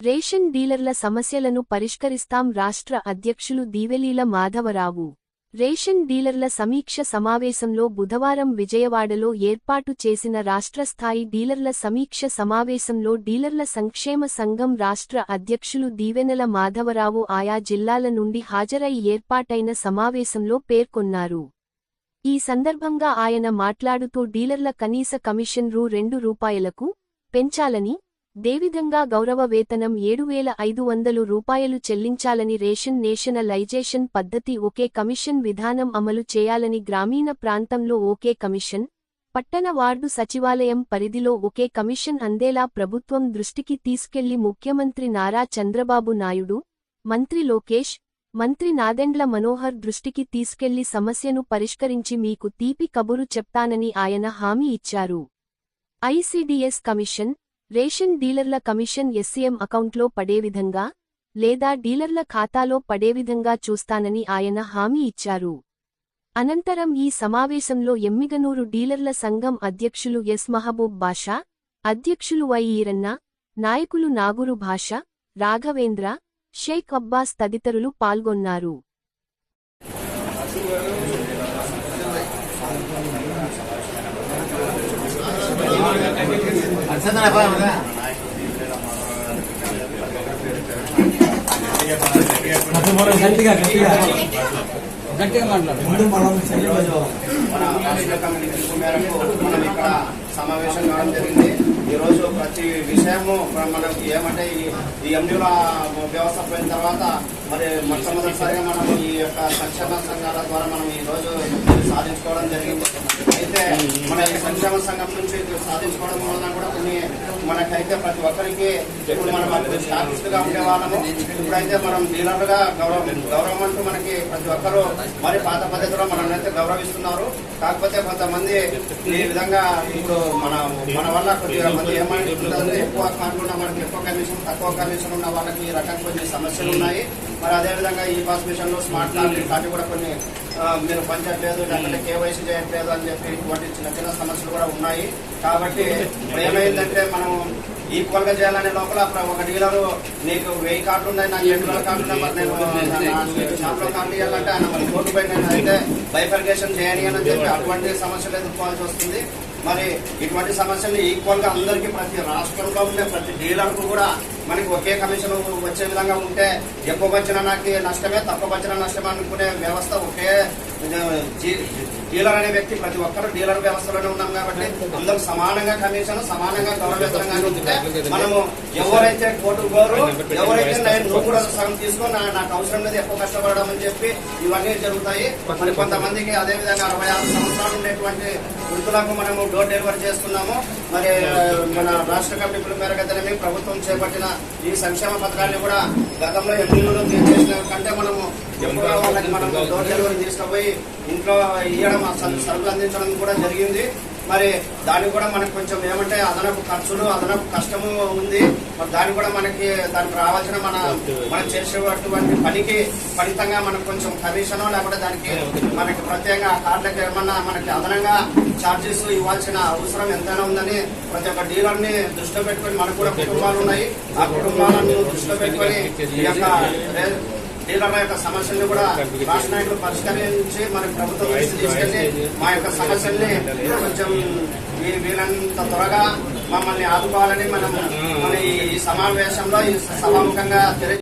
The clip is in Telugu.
రేషన్ డీలర్ల సమస్యలను పరిష్కరిస్తాం రాష్ట్ర అధ్యక్షులు దీవెలీల మాధవరావు. రేషన్ డీలర్ల సమీక్ష సమావేశంలో బుధవారం విజయవాడలో ఏర్పాటు చేసిన రాష్ట్ర స్థాయి డీలర్ల సమీక్ష సమావేశంలో డీలర్ల సంక్షేమ సంఘం రాష్ట్ర అధ్యక్షులు దీవెనల మాధవరావు ఆయా జిల్లాల నుండి హాజరై ఏర్పాటైన సమావేశంలో పేర్కొన్నారు. ఈ సందర్భంగా ఆయన మాట్లాడుతూ డీలర్ల కనీస కమిషన్ రూ రెండు రూపాయలకు పెంచాలని దేవిధంగా గౌరవ వేతనం ఏడు వేల ఐదు వందలు రూపాయలు చెల్లించాలని రేషన్ నేషనలైజేషన్ పద్ధతి ఒకే కమిషన్ విధానం అమలు చేయాలని గ్రామీణ ప్రాంతంలో ఒకే కమిషన్ పట్టణ వార్డు సచివాలయం పరిధిలో ఒకే కమిషన్ అందేలా ప్రభుత్వం దృష్టికి తీసుకెళ్ళి ముఖ్యమంత్రి నారా చంద్రబాబు నాయుడు మంత్రి లోకేష్ మంత్రి నాదెండ్ల మనోహర్ దృష్టికి తీసుకెళ్ళి సమస్యను పరిష్కరించి మీకు తీపి కబురు చెప్తానని ఆయన హామీ ఇచ్చారు. ఐసీడీఎస్ కమిషన్ రేషన్ డీలర్ల కమిషన్ ఎస్సీఎం అకౌంట్లో పడే విధంగా లేదా డీలర్ల ఖాతాలో పడే విధంగా చూస్తానని ఆయన హామీ ఇచ్చారు. అనంతరం ఈ సమావేశంలో ఎమ్మిగనూరు డీలర్ల సంఘం అధ్యక్షులు ఎస్ మహబూబ్ బాషా అధ్యక్షులు వై ఈరన్న నాయకులు నాగురు భాష రాఘవేంద్ర షేక్ అబ్బాస్ తదితరులు పాల్గొన్నారు. గట్టిగా గట్టిగా గట్టిగా మాట్లాడు ఈరోజు సమావేశం కావడం జరిగింది ఈ రోజు ప్రతి విషయము మనకు ఏమంటే ఈ- ఎండ్యూల వ్యవస్థ పోయిన తర్వాత మరి మొట్టమొదటిసారిగా మనం ఈ యొక్క సంక్షేమ సంఘాల ద్వారా మనం ఈ రోజు సాధించుకోవడం జరిగింది అయితే మన ఈ సంక్షేమ సంఘం నుంచి సాధించుకోవడం వలన కూడా కొన్ని మనకైతే ప్రతి ఒక్కరికి ఇప్పుడు మనం అప్పుడు స్టాఫిస్ట్ ఇప్పుడైతే మనం డీలర్లుగా గౌరవం గౌరవం అంటూ మనకి ప్రతి ఒక్కరూ మరి పాత పద్ధతిలో మనల్ని గౌరవిస్తున్నారు. కాకపోతే కొంతమంది ఈ విధంగా ఇప్పుడు మన మన వల్ల కొద్దిగా మంది ఎక్కువ కాకుండా మనకి ఎక్కువ కమిషన్ తక్కువ కమిషన్ ఉన్న వాళ్ళకి ఈ రకం కొన్ని సమస్యలు ఉన్నాయి. మరి అదేవిధంగా ఈ పాస్ మిషన్లో స్మార్ట్ కార్డు కానీ కూడా కొన్ని మీరు పనిచేయట్లేదు లేకపోతే కేవైసీ చేయట్లేదు అని చెప్పి ఇటువంటి చిన్న చిన్న సమస్యలు కూడా ఉన్నాయి. కాబట్టి ఏమైందంటే మనం ఈక్వల్గా చేయాలనే లోపల ఒక డీలర్ నీకు వెయ్యి కార్డులు ఉన్నాయి నాకు ఏడు వేల కార్డులు నెంబర్ నేను షాప్లో కార్డు ఇవ్వాలంటే ఆయన మరి కోర్టు పై నేను అయితే బైఫర్కేషన్ చేయని అని చెప్పి అటువంటి సమస్యలు ఎదుర్కోవాల్సి వస్తుంది. మరి ఇటువంటి సమస్యలు ఈక్వల్గా అందరికీ ప్రతి రాష్ట్రంలో ఉండే ప్రతి డీలర్కు కూడా మనకి ఒకే కమిషన్ వచ్చే విధంగా ఉంటే ఎక్కువ వచ్చిన నాకు నష్టమే తక్కువ వచ్చిన నష్టమే అనుకునే వ్యవస్థ ఒకే డీలర్ అనే వ్యక్తి ప్రతి ఒక్కరు డీలర్ వ్యవస్థలోనే ఉన్నాం కాబట్టి అందరూ సమానంగా కమిషన్ సమానంగా గౌరవేతనంగా ఉంటే మనము ఎవరైతే కోర్టు గోరు ఎవరైతే నేను నువ్వు కూడా సగం తీసుకొని నాకు అవసరం లేదు ఎక్కువ కష్టపడడం అని చెప్పి ఇవన్నీ జరుగుతాయి. మరి కొంతమందికి అదే విధంగా అరవై ఆరు సంవత్సరాలు ఉండేటువంటి వృద్ధులకు మనము డోర్ డెలివరీ చేస్తున్నాము. మరి మన రాష్ట్ర కమిటీల పిలుపు ప్రభుత్వం చేపట్టిన ఈ సంక్షేమ పథకాన్ని కూడా గతంలో ఎమ్మెల్యేలు చేసిన కంటే మనము ఎప్పుడో వాళ్ళకి మనం డోర్ డెలివరీ తీసుకుపోయి ఇంట్లో ఇవ్వడం సరుకులు అందించడం కూడా జరిగింది. మరి దానికి కూడా మనకు కొంచెం ఏమంటే అదనపు ఖర్చులు అదనపు కష్టము ఉంది. మరి దానికి కూడా మనకి దానికి రావాల్సిన మన మనం చేసేటువంటి పనికి ఫలితంగా మనకు కొంచెం కమిషను లేకపోతే దానికి మనకి ప్రత్యేకంగా ఆ కార్డులకు ఏమన్నా మనకి అదనంగా ఛార్జెస్ ఇవ్వాల్సిన అవసరం ఎంతైనా ఉందని ప్రతి ఒక్క డీలర్ని దృష్టిలో పెట్టుకొని మనకు కూడా కుటుంబాలు ఉన్నాయి. ఆ కుటుంబాలను దృష్టిలో పెట్టుకొని ఈ యొక్క డీలర్ల యొక్క సమస్యల్ని కూడా రాష్ట్ర నాయకులు పరిష్కరించి మన ప్రభుత్వం తీసుకెళ్ళి మా యొక్క సమస్యల్ని కొంచెం వీ- వీలంత త్వరగా మమ్మల్ని ఆదుకోవాలని మనం మన ఈ సమావేశంలో ఈ సభాముఖంగా తెలియ